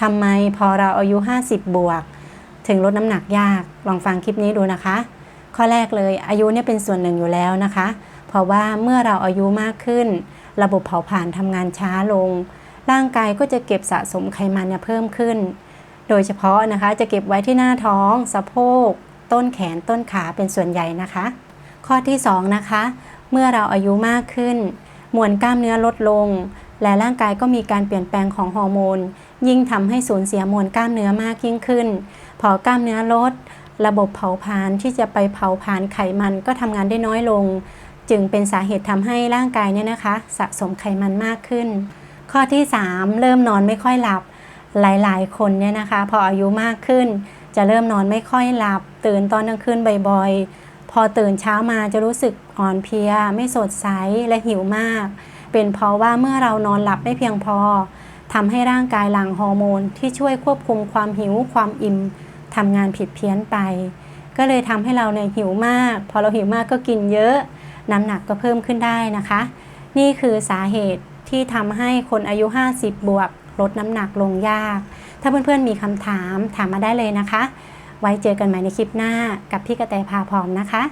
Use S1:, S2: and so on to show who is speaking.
S1: ทำไมพอเราอายุ 50 บวก ถึงลดน้ำหนักยากลองฟังคลิปนี้ดูนะคะ ข้อแรกเลยอายุเนี่ยเป็นส่วนหนึ่งอยู่แล้วนะคะ เพราะว่าเมื่อเราอายุมากขึ้น ระบบเผาผลาญทำงานช้าลง ร่างกายก็จะเก็บสะสมไขมันเนี่ยเพิ่มขึ้น โดยเฉพาะนะคะจะเก็บไว้ที่หน้าท้อง สะโพก ต้นแขนต้นขาเป็นส่วนใหญ่นะคะ ข้อที่2นะคะเมื่อเราอายุมากขึ้น มวลกล้ามเนื้อลดลง และร่างกายก็มีการเปลี่ยนแปลงของฮอร์โมน ยิ่งทำให้สูญเสียมวลกล้ามเนื้อมากยิ่งขึ้น พอกล้ามเนื้อลด ระบบเผาผลาญที่จะไปเผาผลาญไขมันก็ทำงานได้น้อยลง จึงเป็นสาเหตุทำให้ร่างกายเนี่ยนะคะ สะสมไขมันมากขึ้น ข้อที่ 3 เริ่มนอนไม่ค่อยหลับ หลายๆ คนเนี่ยนะคะ พออายุมากขึ้น จะเริ่มนอนไม่ค่อยหลับ ตื่นตอนกลางคืนบ่อยๆพอตื่นเช้ามาจะรู้สึกอ่อนเพลีย ไม่สดใสและหิวมาก เป็นเพราะว่าเมื่อเรานอนหลับไม่เพียงพอทำให้ร่างกายหลั่งฮอร์โมนที่ช่วยควบคุมความหิวความอิ่มทำงานผิดเพี้ยนไป ก็เลยทำให้เราเนี่ยหิวมาก พอเราหิวมากก็กินเยอะน้ำหนักก็เพิ่มขึ้นได้นะคะ นี่คือสาเหตุที่ทำให้คนอายุ 50 บวก ลดน้ำหนักลงยาก ถ้าเพื่อนๆมีคำถามถามมาได้เลยนะคะ ไว้เจอกันใหม่ในคลิปหน้ากับพี่กระแตพาพร้อมนะคะ